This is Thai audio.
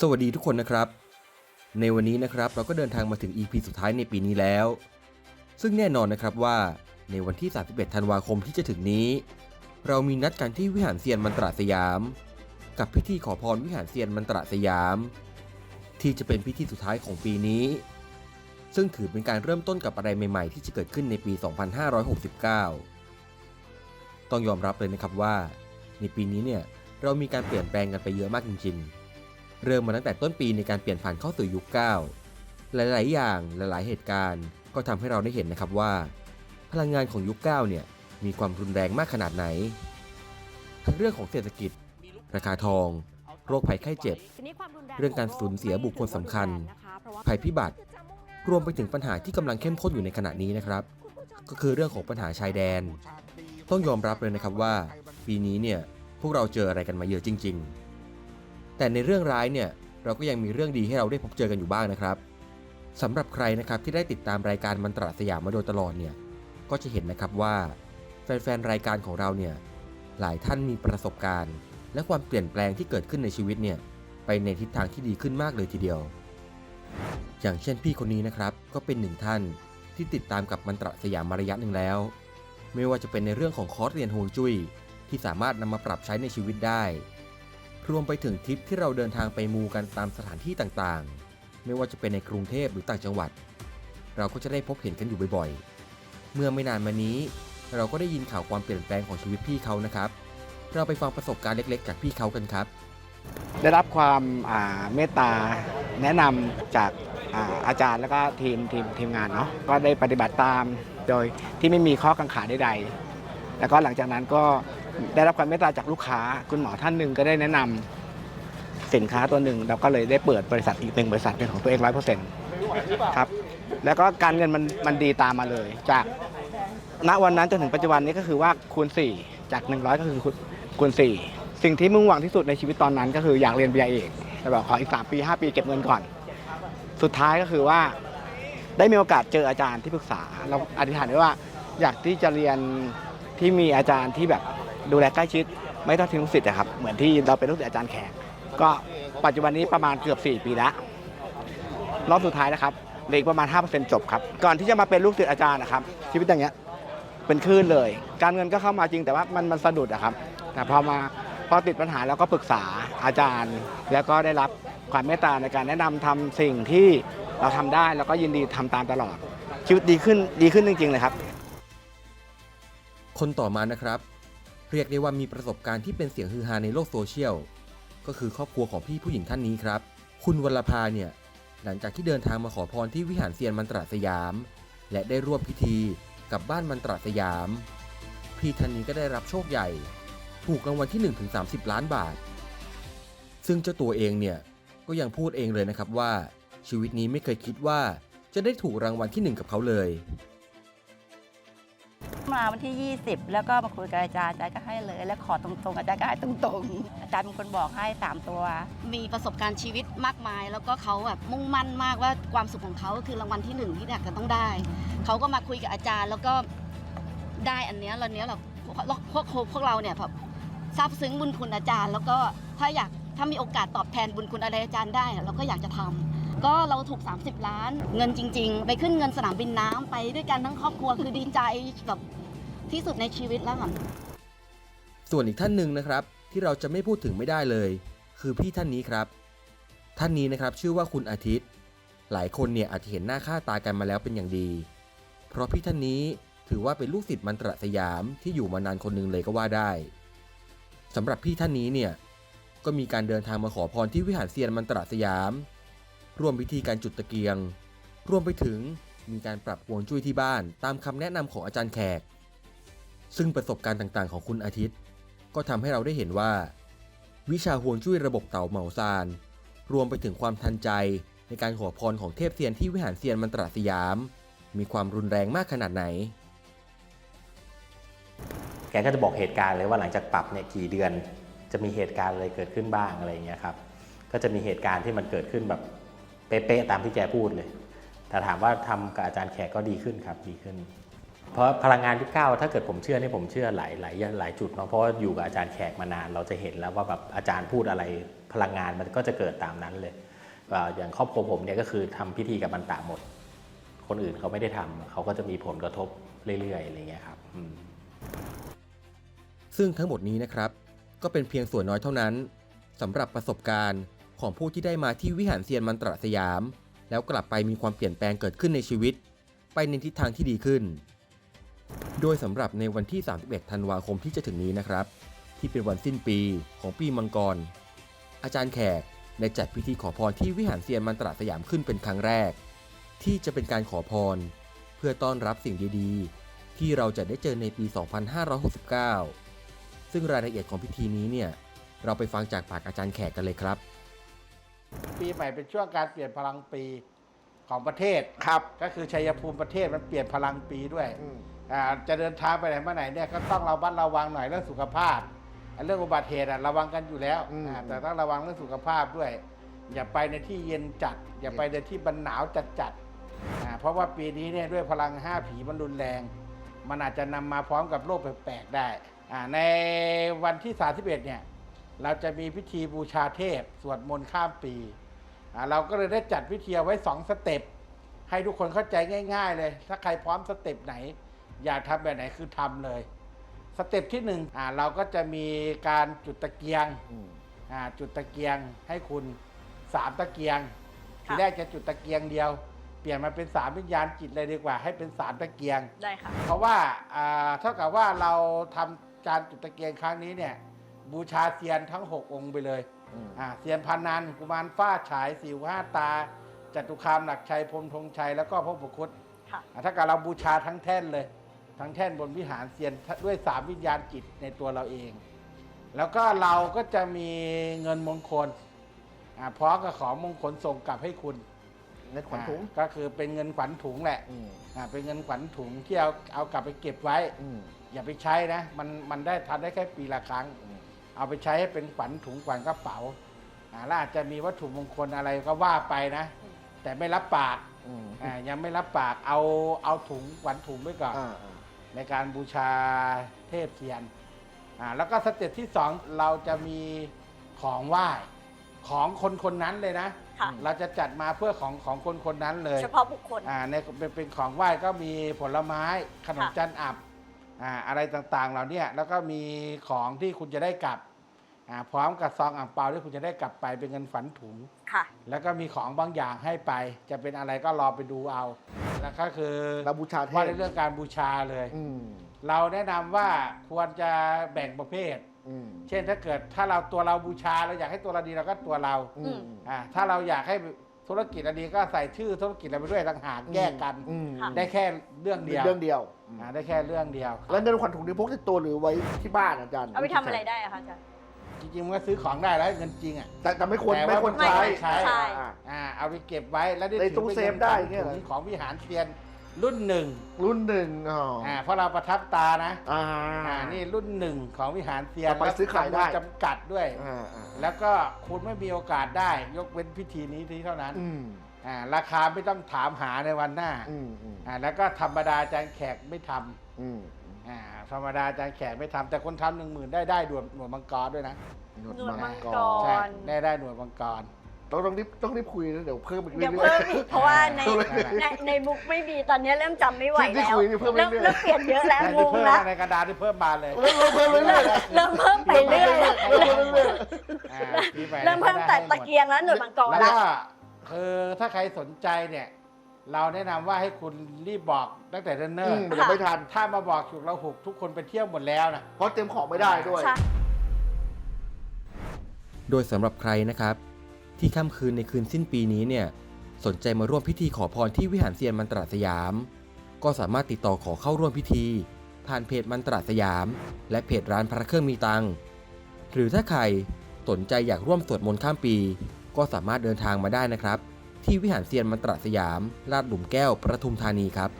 สวัสดีทุกคนนะครับ ในวันนี้นะครับเราก็เดินทางมาถึง EP สุดท้ายในปีนี้แล้ว ซึ่งแน่นอนนะครับว่าในวันที่ 31 ธันวาคมที่จะถึงนี้ เรามีนัดกันที่วิหารเซียนมันตราสยาม กับพิธีขอพรวิหารเซียนมันตราสยาม ที่จะเป็นพิธีสุดท้ายของปีนี้ ซึ่งถือเป็นการเริ่มต้นกับอะไรใหม่ๆ ที่จะเกิดขึ้นในปี 2569 ต้องยอมรับเลยนะครับว่า ในปีนี้เนี่ยเรามีการเปลี่ยนแปลงกันไปเยอะมากจริงๆ เริ่มมาตั้งแต่ต้นปีในการเปลี่ยนผ่านเข้าสู่ยุค 9 หลาย ๆ อย่างหลาย ๆ เหตุการณ์ ก็ทำให้เราได้เห็นนะครับว่า พลังงานของยุค 9 เนี่ยมีความรุนแรงมากขนาดไหน ทั้งเรื่องของเศรษฐกิจ ราคาทอง โรคภัยไข้เจ็บ เรื่องการสูญเสียบุคคลสำคัญ ภัยพิบัติ รวมไปถึงปัญหาที่กำลังเข้มข้นอยู่ในขณะนี้นะครับ ก็คือเรื่องของปัญหาชายแดน ต้องยอมรับเลยนะครับว่า ปีนี้เนี่ยพวกเราเจออะไรกันมาเยอะจริง ๆ แต่ในเรื่องร้ายเนี่ยเราก็ยังมีเรื่องดีให้เราได้พบเจอกันอยู่บ้างนะครับสำหรับใครนะครับที่ได้ติดตามรายการมันตราสยามมาโดยตลอดเนี่ยก็จะเห็นนะครับว่าแฟนๆรายการของเราเนี่ยหลายท่านมีประสบการณ์ และความเปลี่ยนแปลงที่เกิดขึ้นในชีวิตเนี่ยไปในทิศทางที่ดีขึ้นมากเลยทีเดียว อย่างเช่นพี่คนนี้นะครับก็เป็นหนึ่งท่านที่ติดตามกับมันตราสยามมาระยะหนึ่งแล้ว ไม่ว่าจะเป็นในเรื่องของคอร์สเรียนฮวงจุ้ยที่สามารถนำมาปรับใช้ในชีวิตได้ รวมไปถึงทริปที่เราเดินทางไปมูกันตามสถานที่ต่างๆ ไม่ว่าจะเป็นในกรุงเทพหรือต่างจังหวัด เราก็จะได้พบเห็นกันอยู่บ่อยๆ เมื่อไม่นานมานี้ เราก็ได้ยินข่าวความเปลี่ยนแปลงของชีวิตพี่เขานะครับ เราไปฟังประสบการณ์เล็กๆ จากพี่เขากันครับ ได้รับความอ่าเมตตาแนะนำจากอาอาจารย์แล้วก็ทีมทีมทีมงานเนาะก็ได้ปฏิบัติตามโดยที่ไม่มีข้อกังขาใดๆแล้วก็หลังจากนั้นก็ ได้รับความเมตตาจากลูกค้า คุณหมอท่านหนึ่งก็ได้แนะนำสินค้าตัวหนึ่งเราก็เลยได้เปิดบริษัทอีกหนึ่งบริษัทเป็นของตัวเองร้อยเปอร์เซ็นต์ครับแล้วก็การเงินมันมันดีตามมาเลย จากณวันนั้นจนถึงปัจจุบันนี้ก็คือว่าคูณ 4 จาก 100 ก็คือคูณคูณ4สิ่งที่มุ่งหวังที่สุดในชีวิตตอนนั้นก็คืออยากเรียนปริญญาเอกแต่บอกขออีก 3 ปี 5 ปีเก็บเงินก่อน สุดท้ายก็คือว่าได้มีโอกาสเจออาจารย์ที่ปรึกษา เราอธิษฐานไว้ว่าอยากที่จะเรียนที่มีอาจารย์ที่แบบ ดูแลใกล้ชิด ไม่ต้องทิ้งลูกศิษย์อะครับ เหมือนที่เราเป็นลูกศิษย์อาจารย์แขกก็ปัจจุบันนี้ประมาณเกือบ 4 ปีแล้วรอบสุดท้ายนะครับเหลืออีกประมาณ 5%จบครับ ก่อนที่จะมาเป็นลูกศิษย์อาจารย์นะครับ ชีวิตอย่างเงี้ยเป็นคลื่นเลย การเงินก็เข้ามาจริงแต่ว่ามันมันสะดุดอะครับ แต่พอมาพอติดปัญหาแล้วก็ปรึกษาอาจารย์ แล้วก็ได้รับความเมตตาในการแนะนำทำสิ่งที่เราทำได้แล้วก็ยินดีทำตามตลอด ชีวิตดีขึ้นดีขึ้นจริงๆเลยครับ คนต่อมานะครับ เรียกได้ว่ามีประสบการณ์ที่เป็นเสียงฮือฮาในโลกโซเชียล ก็คือครอบครัวของพี่ผู้หญิงท่านนี้ครับ คุณวรภาเนี่ย หลังจากที่เดินทางมาขอพรที่วิหารเซียนมันตราสยาม และได้ร่วมพิธีกับบ้านมันตราสยาม พี่ท่านนี้ก็ได้รับโชคใหญ่ ถูกรางวัลที่1-30 ล้านบาท ซึ่งเจ้าตัวเองเนี่ยก็ยังพูดเองเลยนะครับว่าชีวิตนี้ไม่เคยคิดว่าจะได้ถูกรางวัลที่หนึ่งกับเขาเลย มาวันที่ 20 แล้วก็มาคุยกับอาจารย์อาจารย์ก็ให้เลย แล้วขอตรงๆอาจารย์ก็ให้ตรงๆ อาจารย์เป็นคนบอกให้ 3 ตัว มีประสบการณ์ชีวิตมากมาย แล้วก็เขาแบบมุ่งมั่นมากว่าความสุขของเขาคือรางวัลที่หนึ่งที่อยากจะต้องได้ เขาก็มาคุยกับอาจารย์ แล้วก็ได้อันเนี้ยเราเนี้ยเราพวกพวกเราเนี่ยแบบซาบซึ้งบุญคุณอาจารย์ แล้วก็ถ้าอยากถ้ามีโอกาสตอบแทนบุญคุณอะไรอาจารย์ได้ เราก็อยากจะทำ ก็เราถูก 30 ล้าน เงินจริง ๆ ไปขึ้นเงินสนามบินน้ำไปด้วยกันทั้งครอบครัวคือดีใจแบบที่สุดในชีวิตแล้วค่ะ ส่วนอีกท่านหนึ่งนะครับ ที่เราจะไม่พูดถึงไม่ได้เลย คือพี่ท่านนี้ครับ ท่านนี้นะครับชื่อว่าคุณอาทิตย์ หลายคนเนี่ยอาจจะเห็นหน้าค่าตากันมาแล้วเป็นอย่างดี เพราะพี่ท่านนี้ถือว่าเป็นลูกศิษย์มันตรสยามที่อยู่มานานคนหนึ่งเลยก็ว่าได้สำหรับพี่ท่านนี้เนี่ยก็มีการเดินทางมาขอพรที่วิหารเซียนมันตรสยาม ร่วมพิธีการจุดตะเกียง รวมไปถึงมีการปรับฮวงจุ้ยที่บ้านตามคำแนะนำของอาจารย์แขก ซึ่งประสบการณ์ต่างๆ ของคุณอาทิตย์ ก็ทำให้เราได้เห็นว่า วิชาฮวงจุ้ยระบบเต่าเหมาซาน รวมไปถึงความทันใจในการขอพรของเทพเซียนที่วิหารเซียนมันตราสยาม มีความรุนแรงมากขนาดไหน แกก็จะบอกเหตุการณ์เลยว่าหลังจากปรับเนี่ยกี่เดือน จะมีเหตุการณ์อะไรเกิดขึ้นบ้างอะไรอย่างเงี้ยครับก็จะมีเหตุการณ์ที่มันเกิดขึ้นแบบ เป๊ะๆตามที่แกพูดเลย แต่ถามว่าทำกับอาจารย์แขกก็ดีขึ้นครับดีขึ้น เพราะพลังงานที่เก้าถ้าเกิดผมเชื่อนี่ผมเชื่อหลายหลายหลายจุดเนาะเพราะอยู่กับอาจารย์แขกมานาน เราจะเห็นแล้วว่าแบบอาจารย์พูดอะไรพลังงานมันก็จะเกิดตามนั้นเลยอย่างครอบครัวผมเนี่ยก็คือทำพิธีกับมันตะหมด คนอื่นเขาไม่ได้ทำเขาก็จะมีผลกระทบเรื่อยๆอะไรเงี้ยครับซึ่งทั้งหมดนี้นะครับ ก็เป็นเพียงส่วนน้อยเท่านั้นสำหรับประสบการณ์ ของผู้ที่ได้มาที่วิหารเซียนมันตระสยาม แล้วกลับไปมีความเปลี่ยนแปลงเกิดขึ้นในชีวิต ไปในทิศทางที่ดีขึ้น โดยสำหรับในวันที่ 31 ธันวาคมที่จะถึงนี้นะครับ ที่เป็นวันสิ้นปีของปีมังกร อาจารย์แขกได้จัดพิธีขอพรที่วิหารเซียนมันตระสยามขึ้นเป็นครั้งแรก ที่จะเป็นการขอพร เพื่อต้อนรับสิ่งดีๆ ที่เราจะได้เจอในปี 2569 ซึ่งรายละเอียดของพิธีนี้เนี่ยเราไปฟังจากปากอาจารย์แขกกันเลยครับ ปีใหม่เป็นช่วงการเปลี่ยนพลังปีของประเทศ ครับ ก็คือชัยภูมิประเทศมันเปลี่ยนพลังปีด้วยอืม อ่าจะเดินทางไปไหนมาไหนเนี่ยก็ต้องระมัดระวังหน่อยเรื่องสุขภาพอะเรื่องอุบัติเหตุอะระวังกันอยู่แล้วอืม อ่าแต่ต้องระวังเรื่องสุขภาพด้วย อย่าไปในที่เย็นจัด อย่าไปในที่บันหนาวจัดจัดๆอ่าเพราะว่าปีนี้เนี่ยด้วยพลังห้าผีมันรุนแรง มันอาจจะนำมาพร้อมกับโรคแปลกๆได้อ่าในวันที่31เนี่ยเราจะมีพิธีบูชาเทพ สวดมนต์ข้ามปีอ่า เราก็เลยได้จัดพิธีเอาไว้ 2 สเต็ปให้ทุกคนเข้าใจง่าย ๆ เลย ถ้าใครพร้อมสเต็ปไหน อยากทำแบบไหนคือทำเลย สเต็ปที่หนึ่งอ่าเราก็จะมีการจุดตะเกียงอืมอ่าจุดตะเกียงให้คุณสามตะเกียง ทีค่ะแรกจะจุดตะเกียงเดียว เปลี่ยนมาเป็นสามวิญญาณจิตเลยดีกว่า ให้เป็นสามตะเกียงได้ค่ะเพราะว่าอ่าเท่ากับว่าเราทำการจุดตะเกียงครั้งนี้เนี่ยบูชาเซียนทั้ง 6 องค์ไปเลย อืมอ่าเซียนพันนันกุมารฟ้าฉายสิวห้าตาจตุคามหลักชัยพรหมธงชัยแล้วก็พระบุคุตค่ะอ่าถ้ากับเราบูชาทั้งแท่นเลย ทั้งแท่นบนวิหารเซียนด้วยสามวิญญาณจิตในตัวเราเอง แล้วก็เราก็จะมีเงินมงคลอ่าพร้อมกับของมงคลส่งกลับให้คุณในขวัญถุงอ่าก็คือเป็นเงินขวัญถุงแหละอืมอ่าเป็นเงินขวัญถุงที่เอาเอากลับไปเก็บไว้อืมอย่าไปใช้นะ มันมันได้ทำได้แค่ปีละครั้งอืม เอาไปใช้ให้เป็นขวัญถุงขวัญกระเป๋าอ่าแล้วอาจจะมีวัตถุมงคลอะไรก็ว่าไปนะ แต่ไม่รับปากอืมอ่ายังไม่รับปากเอาเอาถุงขวัญถุงไว้ก่อน อ่าอ่าในการบูชาเทพเทียนอ่าแล้วก็สเต็ปที่สองเราจะมีของไหว้ของคนคนนั้นเลยนะ ค่ะ เราจะจัดมาเพื่อของของคนคนนั้นเลยเฉพาะบุคคล อ่าในเป็นเป็นของไหว้ก็มีผลไม้ขนมค่ะ จันอับอ่าอะไรต่างๆเหล่าเนี้ยแล้วก็มีของที่คุณจะได้กลับอ่า พร้อมกับซองอ่างเปาที่คุณจะได้กลับไปเป็นเงินฝันถุงค่ะ แล้วก็มีของบางอย่างให้ไป จะเป็นอะไรก็รอไปดูเอา แล้วก็คือเราบูชาเทว่าพในเรื่องการบูชาเลย อืมเราแนะนำว่าควรจะแบ่งประเภท อืมเช่นถ้าเกิดถ้าเราตัวเราบูชาเราอยากให้ตัวเราดีเราก็ตัวเราอืมอ่าถ้าเราอยากให้ธุรกิจอันนี้ก็ใส่ชื่อธุรกิจเราไปด้วยต่างหากแยกกัน อืมค่ะ ได้แค่เรื่องเดียวเรื่องเดียวอ่าได้แค่เรื่องเดียว แล้วเงินขวัญถุงนี่พกติดตัวหรือไว้ที่บ้านอาจารย์เอาไปทำอะไรได้อะคะอาจารย์ จริงๆมันก็ซื้อของได้แล้วเงินจริงอะ แต่แต่ไม่ควรแต่ว่าไม่ควรไม่ใช้ใช้ ใช่ อ่า อ่าเอาไปเก็บไว้แล้วได้ในถืตู้ป็นเซฟงินได้ขวัญเงี้ยเหรอถุของวิหารเทียนรุ่นหนึ่งรุ่นหนึ่งอ๋ออ่าเพราะเราประทับตานะ อ่า อ่านี่รุ่นหนึ่งของวิหารเทียนเอาไปซื้อขายได้ แล้วจำนวนจำกัดด้วย อ่าอ่าแล้วก็คุณไม่มีโอกาสได้ ยกเว้นพิธีนี้ที่เท่านั้นอืมอ่าราคาไม่ต้องถามหาในวันหน้าอืมอืมอ่าแล้วก็ธรรมดาอาจารย์แขกไม่ทำอืม อ่าธรรมดาอาจารย์แขกไม่ทำแต่คนทำหนึ่งหมื่นได้ได้ด่วนหนวดมังกรด้วยนะหนวดหนวดมัมังงกกรรใช่ได้ได้หน่วยมังกร ต้องต้องรีบต้องรีบคุยนะเดี๋ยวเพิ่มอีกเรื่เดี๋ยวอยเพิ่มอีกเพราะว่าในเพิ่มในในมุกไม่มีตอนนี้เริ่มจำไม่ไหวที่แล้วคุยนี่เพิ่มเริ่มเรื่อยๆเริ่มเปลี่ยนเยอะแล้วแต่งที่งเพิ่มแล้วมาในกระดาษที่เพิ่มมาเลยเริ่มเพิ่มเรื่อยๆเริ่มเพิ่มไปเรื่อยเริ่มเพิ่มเรื่อยอ่าปีใหเริ่มเพิ่มแต่ตะเกียงแล้วหนวดมังกรแล้วละก็คือถ้าใครสนใจเนี่ย เราแนะนำว่าให้คุณรีบบอกตั้งแต่เนิ่อืนมเดี๋ยวไม่ทัน ๆถ้ามาบอกฉุกเราหุกทุกคนไปเที่ยวหมดแล้วนะ เพราะเตรียมของไม่ได้ด้วย ใช่ โดยสำหรับใครนะครับ ที่ค่ำคืนในคืนสิ้นปีนี้เนี่ยสนใจมาร่วมพิธีขอพรที่วิหารเซียนมันตราสยาม ก็สามารถติดต่อขอเข้าร่วมพิธี ผ่านเพจมันตราสยาม และเพจร้านพระเครื่องมีตังค์หรือถ้าใครสนใจอยากร่วมสวดมนต์ข้ามปี ก็สามารถเดินทางมาได้นะครับ ที่วิหารเซียนมันตราสยามลาดหลุมแก้วประทุมธานีครับ